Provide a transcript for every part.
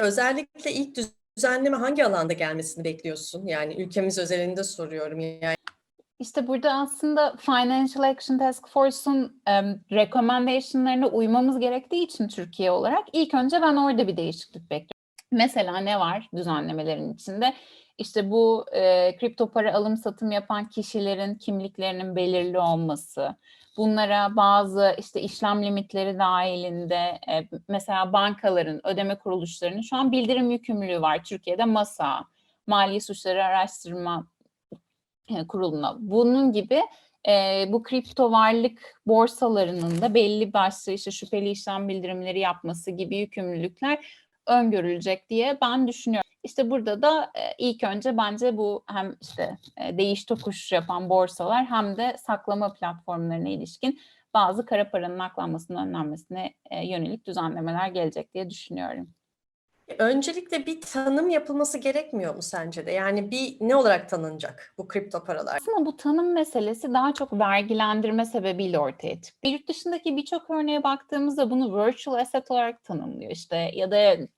Özellikle ilk düzenleme hangi alanda gelmesini bekliyorsun? Yani ülkemiz özelinde soruyorum. Yani İşte burada aslında Financial Action Task Force'un em, recommendation'larına uymamız gerektiği için Türkiye olarak ilk önce ben orada bir değişiklik bekliyorum. Mesela ne var düzenlemelerin içinde? İşte bu e, kripto para alım satım yapan kişilerin kimliklerinin belirli olması, bunlara bazı işte işlem limitleri dahilinde e, mesela bankaların, ödeme kuruluşlarının şu an bildirim yükümlülüğü var. Türkiye'de MASA, Mali Suçları Araştırma e, Kurulu'na. Bunun gibi e, bu kripto varlık borsalarının da belli başlı işte şüpheli işlem bildirimleri yapması gibi yükümlülükler öngörülecek diye ben düşünüyorum. İşte burada da e, ilk önce bence bu hem işte e, değiş tokuş yapan borsalar hem de saklama platformlarına ilişkin bazı kara paranın aklanmasının önlenmesine e, yönelik düzenlemeler gelecek diye düşünüyorum. Öncelikle bir tanım yapılması gerekmiyor mu sence de? Yani bir ne olarak tanınacak bu kripto paralar? Aslında bu tanım meselesi daha çok vergilendirme sebebiyle ortaya çıktı. Yurt dışındaki birçok örneğe baktığımızda bunu virtual asset olarak tanımlıyor işte ya da e,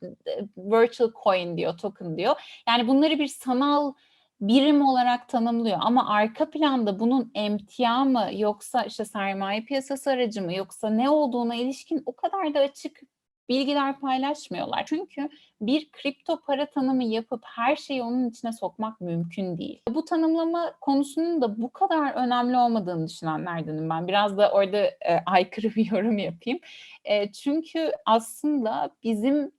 virtual coin diyor, token diyor. Yani bunları bir sanal birim olarak tanımlıyor ama arka planda bunun emtia mı yoksa işte sermaye piyasası aracı mı yoksa ne olduğuna ilişkin o kadar da açık bilgiler paylaşmıyorlar. Çünkü bir kripto para tanımı yapıp her şeyi onun içine sokmak mümkün değil. Bu tanımlama konusunun da bu kadar önemli olmadığını düşünenlerdenim ben. Biraz da orada e, aykırı bir yorum yapayım. E, çünkü aslında bizim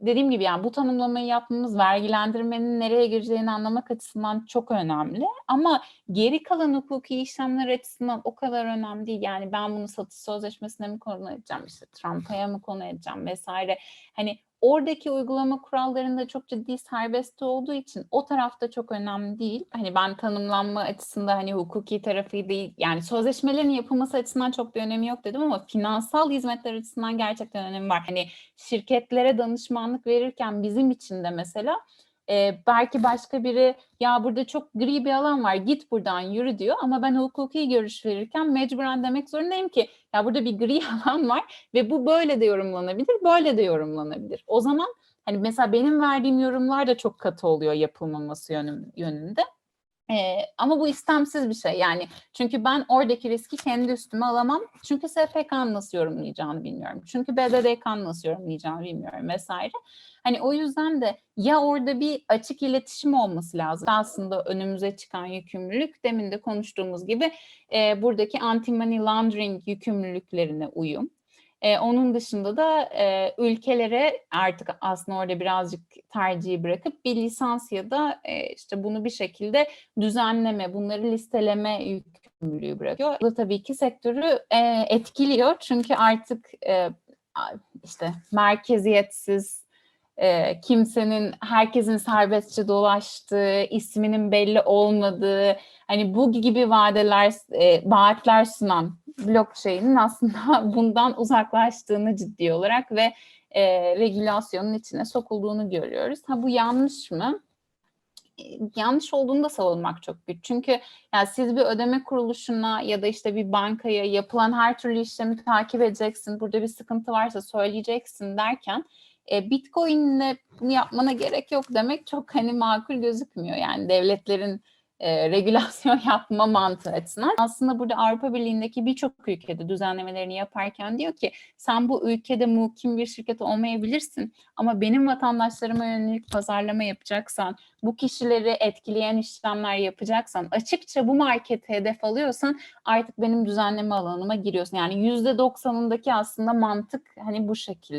dediğim gibi yani bu tanımlamayı yapmamız vergilendirmenin nereye gireceğini anlamak açısından çok önemli. Ama geri kalan hukuki işlemler açısından o kadar önemli değil. Yani ben bunu satış sözleşmesine mi konu edeceğim, işte Trump'a mı konu edeceğim vesaire. Hani oradaki uygulama kurallarında çok ciddi serbest olduğu için o tarafta çok önemli değil. Hani ben tanımlanma açısından hani hukuki tarafı değil yani sözleşmelerin yapılması açısından çok bir önemi yok dedim ama finansal hizmetler açısından gerçekten önemi var. Hani şirketlere danışmanlık verirken bizim için de mesela e, belki başka biri ya burada çok gri bir alan var git buradan yürü diyor ama ben hukuki görüş verirken mecburen demek zorundayım ki ya burada bir gri alan var ve bu böyle de yorumlanabilir böyle de yorumlanabilir. O zaman hani mesela benim verdiğim yorumlar da çok katı oluyor yapılmaması yönünde. Ee, ama bu istemsiz bir şey yani çünkü ben oradaki riski kendi üstüme alamam çünkü SPK'nın nasıl yorumlayacağını bilmiyorum çünkü BDDK'nın nasıl yorumlayacağını bilmiyorum vesaire. Hani o yüzden de ya orada bir açık iletişim olması lazım. Aslında önümüze çıkan yükümlülük demin de konuştuğumuz gibi e, buradaki anti-money laundering yükümlülüklerine uyum. E, onun dışında da e, ülkelere artık aslında orada birazcık tercihi bırakıp bir lisans ya da e, işte bunu bir şekilde düzenleme, bunları listeleme yükümlülüğü bırakıyor. Bu da tabii ki sektörü e, etkiliyor çünkü artık e, işte merkeziyetsiz e, kimsenin herkesin serbestçe dolaştığı, isminin belli olmadığı, hani bu gibi vadeler, e, vaatler sunan blockchain'in aslında bundan uzaklaştığını ciddi olarak ve e, regülasyonun içine sokulduğunu görüyoruz. Ha bu yanlış mı? E, yanlış olduğunu da savunmak çok güç. Çünkü yani siz bir ödeme kuruluşuna ya da işte bir bankaya yapılan her türlü işlemi takip edeceksin. Burada bir sıkıntı varsa söyleyeceksin derken e, Bitcoin'le bunu yapmana gerek yok demek çok hani makul gözükmüyor. Yani devletlerin e, regülasyon yapma mantığı açısından. Aslında burada Avrupa Birliği'ndeki birçok ülkede düzenlemelerini yaparken diyor ki sen bu ülkede muhkim bir şirket olmayabilirsin ama benim vatandaşlarıma yönelik pazarlama yapacaksan, bu kişileri etkileyen işlemler yapacaksan, açıkça bu markete hedef alıyorsan artık benim düzenleme alanıma giriyorsun. Yani yüzde doksanındaki aslında mantık hani bu şekilde.